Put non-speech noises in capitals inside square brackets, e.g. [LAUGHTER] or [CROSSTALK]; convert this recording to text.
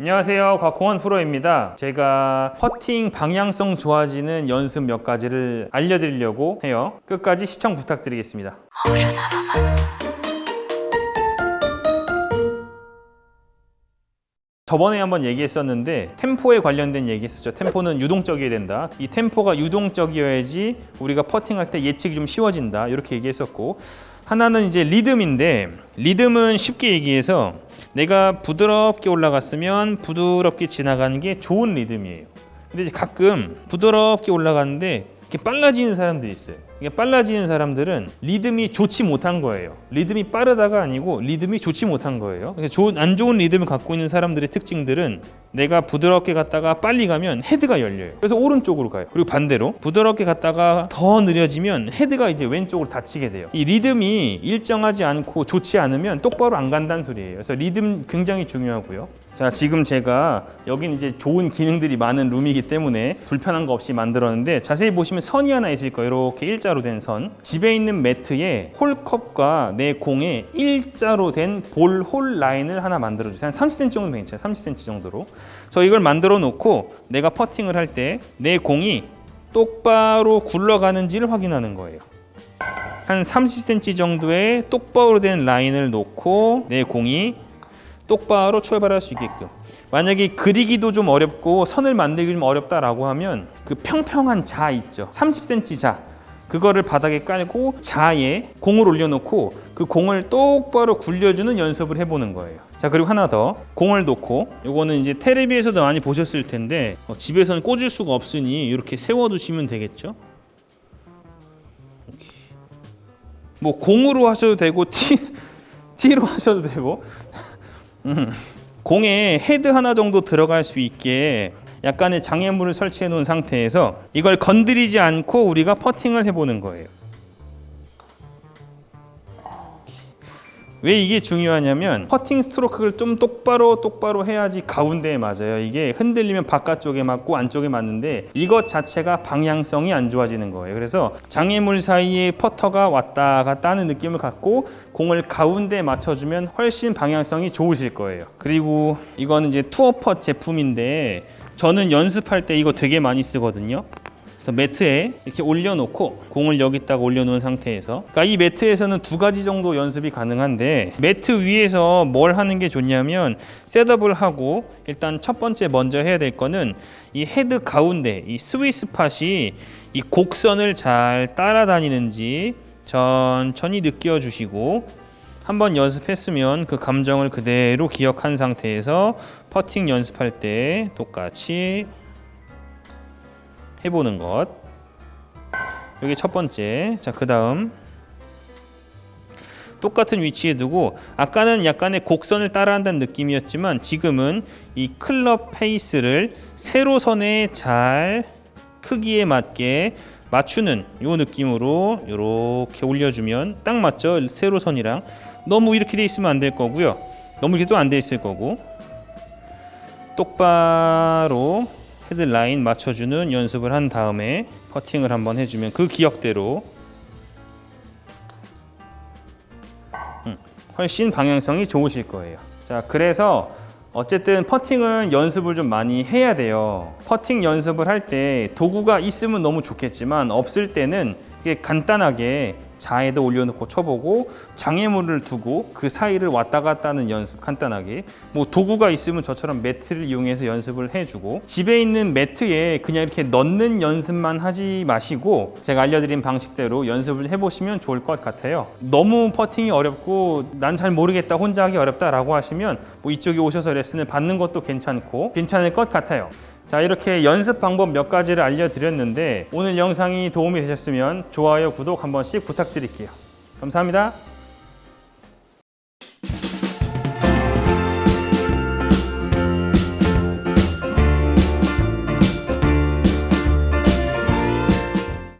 안녕하세요. 곽홍원 프로입니다. 제가 퍼팅 방향성 좋아지는 연습 몇 가지를 알려드리려고 해요. 끝까지 시청 부탁드리겠습니다. 저번에 한번 얘기했었는데 템포에 관련된 얘기 했었죠. 템포는 유동적이어야 된다. 이 템포가 유동적이어야지 우리가 퍼팅할 때 예측이 좀 쉬워진다. 이렇게 얘기했었고 하나는 이제 리듬인데 리듬은 쉽게 얘기해서 내가 부드럽게 올라갔으면 부드럽게 지나가는 게 좋은 리듬이에요. 근데 이제 가끔 부드럽게 올라가는데 이렇게 빨라지는 사람들이 있어요. 이게 빨라지는 사람들은 리듬이 좋지 못한 거예요. 리듬이 빠르다가 아니고 리듬이 좋지 못한 거예요. 좋은 안 좋은 리듬을 갖고 있는 사람들의 특징들은 내가 부드럽게 갔다가 빨리 가면 헤드가 열려요. 그래서 오른쪽으로 가요. 그리고 반대로 부드럽게 갔다가 더 느려지면 헤드가 이제 왼쪽으로 닫히게 돼요. 이 리듬이 일정하지 않고 좋지 않으면 똑바로 안 간다는 소리예요. 그래서 리듬 굉장히 중요하고요. 자, 지금 제가 여긴 이제 좋은 기능들이 많은 룸이기 때문에 불편한 거 없이 만들었는데 자세히 보시면 선이 하나 있을 거예요. 이렇게 일자로 된 선. 집에 있는 매트에 홀컵과 내 공에 일자로 된 볼 홀 라인을 하나 만들어 주세요. 한 30cm 정도 괜찮아요. 30cm 정도로. 그래서 이걸 만들어 놓고 내가 퍼팅을 할 때 내 공이 똑바로 굴러가는지를 확인하는 거예요. 한 30cm 정도의 똑바로 된 라인을 놓고 내 공이 똑바로 출발할 수 있게끔. 만약에 그리기도 좀 어렵고 선을 만들기 좀 어렵다라고 하면 그 평평한 자 있죠. 30cm 자. 그거를 바닥에 깔고 자에 공을 올려놓고 그 공을 똑바로 굴려주는 연습을 해보는 거예요. 자 그리고 하나 더. 공을 놓고. 요거는 이제 텔레비에서도 많이 보셨을 텐데 어, 집에서는 꽂을 수가 없으니 이렇게 세워두시면 되겠죠. 뭐 공으로 하셔도 되고 티, [LAUGHS] 티로 하셔도 되고 음, 공에 헤드 하나 정도 들어갈 수 있게 약간의 장애물을 설치해 놓은 상태에서 이걸 건드리지 않고 우리가 퍼팅을 해보는 거예요. 왜 이게 중요하냐면 퍼팅 스트로크를 좀 똑바로 똑바로 해야지 가운데에 맞아요. 이게 흔들리면 바깥쪽에 맞고 안쪽에 맞는데 이것 자체가 방향성이 안 좋아지는 거예요. 그래서 장애물 사이에 퍼터가 왔다 갔다 하는 느낌을 갖고 공을 가운데에 맞춰주면 훨씬 방향성이 좋으실 거예요. 그리고 이거는 이제 투어펫 제품인데 저는 연습할 때 이거 되게 많이 쓰거든요. 그래서 매트에 이렇게 올려놓고 공을 여기다가 올려놓은 상태에서. 그러니까 이 매트에서는 두 가지 정도 연습이 가능한데 매트 위에서 뭘 하는 게 좋냐면 셋업을 하고 일단 첫 번째 먼저 해야 될 거는 이 헤드 가운데 이 스위스 팟이 이 곡선을 잘 따라다니는지 천천히 느껴주시고 한번 연습했으면 그 감정을 그대로 기억한 상태에서 퍼팅 연습할 때 똑같이 해보는 것. 이게 첫 번째. 자, 그 다음. 똑같은 위치에 두고 아까는 약간의 곡선을 따라한다는 느낌이었지만 지금은 이 클럽 페이스를 세로선에 잘 크기에 맞게 맞추는 요 느낌으로 이렇게 올려주면 딱 맞죠 세로선이랑 너무 이렇게 돼 있으면 안 될 거고요 너무 이렇게 또 안 돼 있을 거고 똑바로 헤드라인 맞춰주는 연습을 한 다음에 퍼팅을 한번 해주면 그 기억대로 음, 훨씬 방향성이 좋으실 거예요. 자, 그래서 어쨌든 퍼팅은 연습을 좀 많이 해야 돼요. 퍼팅 연습을 할 때 도구가 있으면 너무 좋겠지만 없을 때는 이게 간단하게 자에도 올려놓고 쳐보고 장애물을 두고 그 사이를 왔다 갔다 하는 연습 간단하게. 뭐 도구가 있으면 저처럼 매트를 이용해서 연습을 해주고 집에 있는 매트에 그냥 이렇게 넣는 연습만 하지 마시고 제가 알려드린 방식대로 연습을 해보시면 좋을 것 같아요. 너무 퍼팅이 어렵고 난 잘 모르겠다 혼자 하기 어렵다라고 하시면 뭐 이쪽에 오셔서 레슨을 받는 것도 괜찮고 괜찮을 것 같아요 자 이렇게 연습 방법 몇 가지를 알려드렸는데 오늘 영상이 도움이 되셨으면 좋아요 구독 한 번씩 부탁드릴게요. 감사합니다